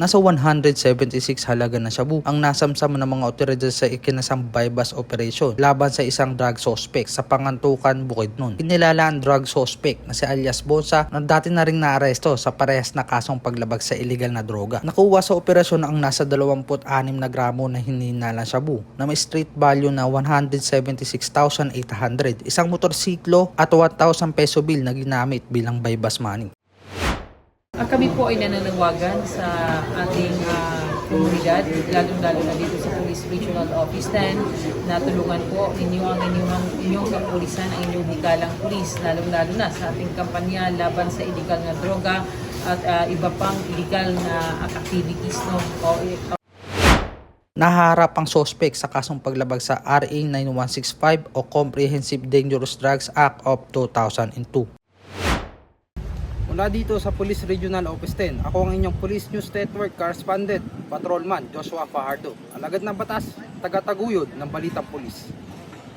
Nasa 176 halaga na shabu ang nasamsam ng mga otoridad sa ikinasang bypass operation laban sa isang drug suspect sa Pangantukan, Bukidnon. Kinilala ang drug suspect na si alias Bonsa na dati na ring naaresto sa parehas na kasong paglabag sa illegal na droga. Nakuha sa operasyon ang nasa 26 na gramo na hininalang shabu na may street value na 176,800, isang motorsiklo at 1,000 peso bill na ginamit bilang bypass money. Ah, kami po ay nananawagan sa ating ah, komunidad, lalong-lalo na dito sa Police Regional Office 10, na tulungan po ninyo ang inyong, inyong kapulisan, ang inyong hikalang pulis, lalong-lalo na sa ating kampanya laban sa illegal na droga at ah, iba pang illegal na activities. No? O, Naharap ang sospek sa kasong paglabag sa RA 9165 o Comprehensive Dangerous Drugs Act of 2002. Mula dito sa Police Regional Office 10, ako ang inyong Police News Network Correspondent, Patrolman Joshua Fajardo. Alagad ng batas, taga-taguyod ng Balitang Pulis.